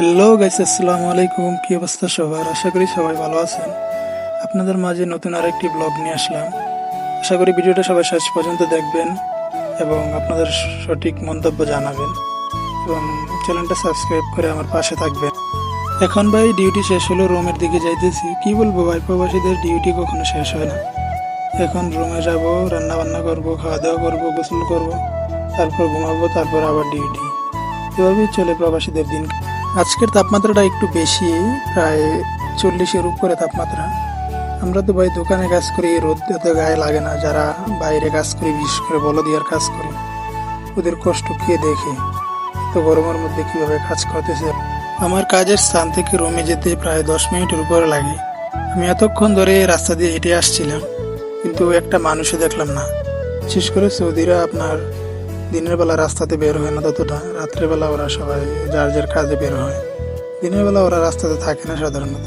Hello guys আসসালামু আলাইকুম। কি অবস্থা সবার? আশা করি সবাই ভালো আছেন। আপনাদের মাঝে নতুন আরেকটি ব্লগ নিয়ে আসলাম। আশা করি ভিডিওটা সবাই শেষ পর্যন্ত দেখবেন এবং আপনাদের সঠিক মন্তব্য জানাবেন এবং চ্যানেলটা সাবস্ক্রাইব করে আমার পাশে থাকবেন। এখন ভাই ডিউটি শেষ হলো, রুমের দিকে যাইতেছি। কি বলব, ভাই, প্রবাসীদের ডিউটি কখনো শেষ হয় না। এখন রুমে যাব রান্না বান্না করব খাওয়া দাওয়া করব, গোসল করব, তারপর ঘুমাবো, তারপর আবার ডিউটি এভাবেই চলে প্রবাসীদের দিন। আজকের তাপমাত্রাটা একটু বেশি, প্রায় চল্লিশের উপরে তাপমাত্রা। আমরা তো ভাই দোকানে কাজ করি, রোদ গায়ে লাগে না, যারা বাইরে কাজ করি, বিশেষ করে বলদিয়ার কাজ করি, ওদের কষ্ট কে দেখে? তো গরমের মধ্যে কীভাবে কাজ করতেছে? আমার কাজের স্থান থেকে রুমে যেতে প্রায় দশ মিনিটের উপরে লাগে। আমি এতক্ষণ ধরে রাস্তা দিয়ে হেঁটে আসছিলাম, কিন্তু একটা মানুষও দেখলাম না। বিশেষ করে সৌদিরা আপনার দিনের বেলা রাস্তাতে বের হয় না ততটা রাত্রেবেলা ওরা সবাই যার যার কাজে বের হয়। দিনের বেলা ওরা রাস্তাতে থাকে না সাধারণত।